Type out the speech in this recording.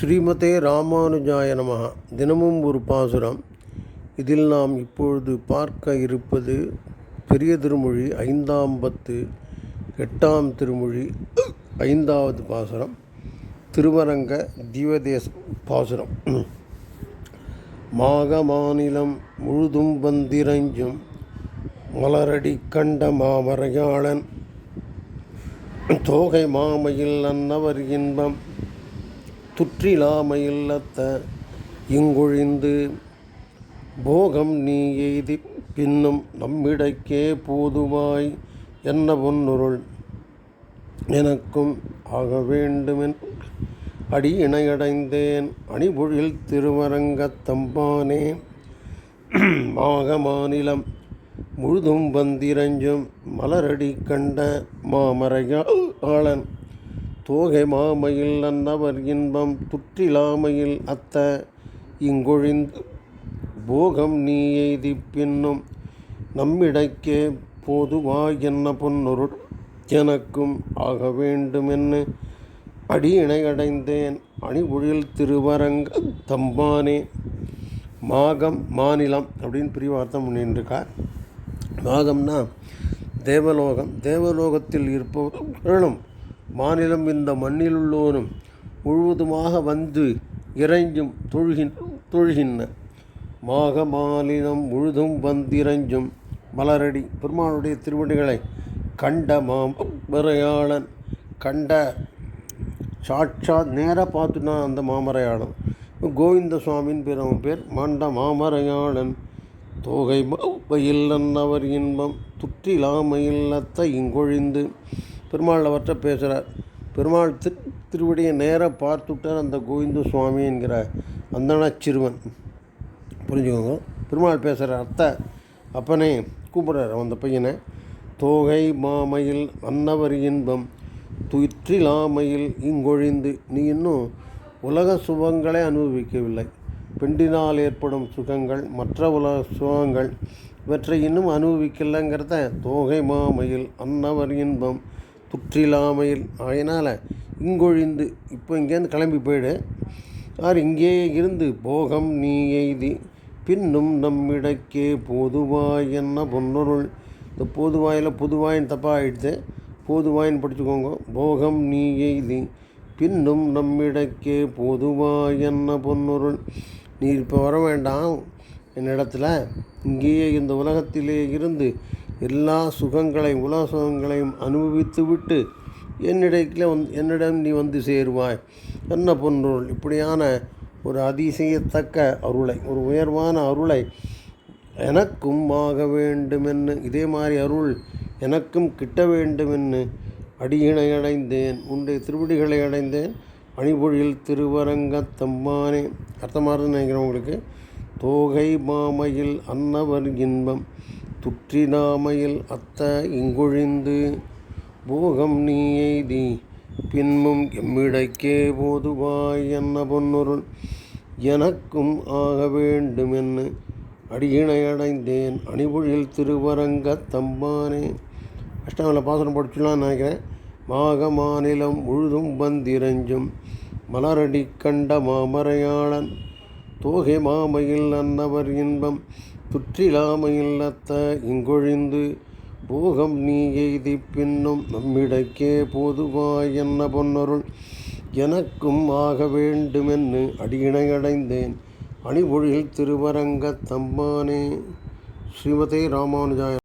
ஸ்ரீமதே ராமானுஜாய நமகா தினமும் ஒரு பாசுரம். இதில் நாம் இப்பொழுது பார்க்க இருப்பது பெரிய திருமொழி ஐந்தாம் பத்து எட்டாம் திருமொழி ஐந்தாவது பாசுரம் திருவரங்க தீவதேச பாசுரம். மாக மாநிலம் முழுதும் வந்திரஞ்சும் மலரடி கண்ட மாமரையாளன் தோகை மாமையில் அன்னவர் இன்பம் துற்றிலாமையில்லத்த இங்கொழிந்து போகம் நீ எய்தி பின்னும் நம்மிடைக்கே போதுவாய் என்ன பொன்னுருள்? எனக்கும் ஆக வேண்டுமென் அடி இணையடைந்தேன் அணிபொழில் திருவரங்கத்தம்பானே மாக மாநிலம் முழுதும் வந்திரஞ்சும் மலரடி கண்ட மாமரையாளன் தோகை மாமையில் அன்னவர் இன்பம் துற்றிலாமையில் அத்த இங்கொழிந்து போகம் நீ எய்தி பின்னும் நம்மிடைக்கே போதுவாய் என்ன பொன்னொருள் எனக்கும் ஆக வேண்டுமென்னு அடி இணையடைந்தேன் அணிபொழில் திருவரங்க தம்பானே. மாகம் மாநிலம் அப்படின்னு பிரிவு அர்த்தம் பண்ணிட்டுருக்கார் மாகம்னா தேவலோகம் தேவலோகத்தில் இருப்பவர்களும் மாநிலம் இந்த மண்ணிலுள்ளோரும் முழுவதுமாக வந்து இறைஞ்சும் தொழுகின் தொழுகின்ற மாக மாநிலம் முழுதும் வந்திரஞ்சும் மலரடி பெருமானுடைய திருவடிகளை கண்ட மாமரையாளன் கண்ட சாட்சாத் நேராக பார்த்துனா அந்த மாமரையாளன். கோவிந்த சுவாமின் பேர் பேர் மாண்ட மாமரையாளன். தோகை மயில் இன்பம் துற்றிலாமையில்லத்த இங்கொழிந்து பெருமாள் அவர்கிட்ட பேசுகிறார் பெருமாள் திரு திருவடியை நேராக பார்த்துட்டார் அந்த கோவிந்த சுவாமி என்கிற அந்தன சிறுவன் புரிஞ்சுக்கோங்க. பெருமாள் பேசுகிற அத்தை அப்பனே கூப்பிட்றாரு அந்த பையனை. தோகை மாமையில் அன்னவர் இன்பம். துயிற்றிலாமையில் இங்கொழிந்து. நீ இன்னும் உலக சுகங்களை அனுபவிக்கவில்லை. பெண்டினால் ஏற்படும் சுகங்கள் மற்ற உலக சுகங்கள் இவற்றை இன்னும் அனுபவிக்கலைங்கிறத தோகை மாமையில் அன்னவர் இன்பம். புற்றிலாமையில் அதனால் இங்கொழிந்து இப்போ இங்கேருந்து கிளம்பி போயிடு. ஆர் இங்கேயே இருந்து போகம் நீ எய்தி பின்னும் நம்மிடக்கே போதுவாய் என்ன பொன்னொருள். இந்த பொதுவாயில் புதுவாயின் தப்பாக ஆயிடுச்சு. பொதுவாயின்னு படிச்சுக்கோங்க. போகம் நீ எய்தி பின்னும் நம்மிடக்கே போதுவாய் என்ன பொன்னொருள். நீ இப்போ வர வேண்டாம். என்னிடத்துல இங்கேயே இந்த உலகத்திலே இருந்து எல்லா சுகங்களையும் உலக சுகங்களையும் அனுபவித்து விட்டு என்னிடத்தில் வந் என்னிடம் நீ வந்து சேருவாய். என்ன பொருள் இப்படியான ஒரு அதிசயத்தக்க அருளை ஒரு உயர்வான அருளை எனக்கும் ஆக வேண்டுமென்னு இதே மாதிரி அருள் எனக்கும் கிட்ட வேண்டுமென்னு அடியினை அடைந்தேன் உன்னுடைய திருவடிகளை அடைந்தேன் அணிபொழில் திருவரங்கத்தம்மானே. அர்த்தமாக அர்த்தமானதுன்னு நினைக்கிறேன் உங்களுக்கு. தோகை மாமையில் அன்னவர் இன்பம். துற்றினாமையில் அத்த இங்குழிந்து போகம் நீ எய்தி பின்மும் எம்மிடைக்கே போதுவாய் என்ன பொன்னொருள். எனக்கும் ஆக வேண்டுமென்னு அடியினை அடைந்தேன். அணிபொழில் திருவரங்க தம்பானே அஷ்டமில் பாசனம் படிச்சுலாம் நினைக்கிறேன். மாக மாநிலம் முழுதும் வந்திரஞ்சும் மலரடி கண்ட மாமரையாளன் தோகை மாமையில் அன்னவர் இன்பம் துற்றிலாமையில்லத்த இங்கொழிந்து போகம் நீ எய்தி பின்னும் நம்மிடக்கே போதுவாய் என்ன பொன்னருள். எனக்கும் ஆக வேண்டுமென்னு அடியினையடைந்தேன் அணிபொழில் திருவரங்கத் தம்பானே ஸ்ரீமதே ராமானுஜாய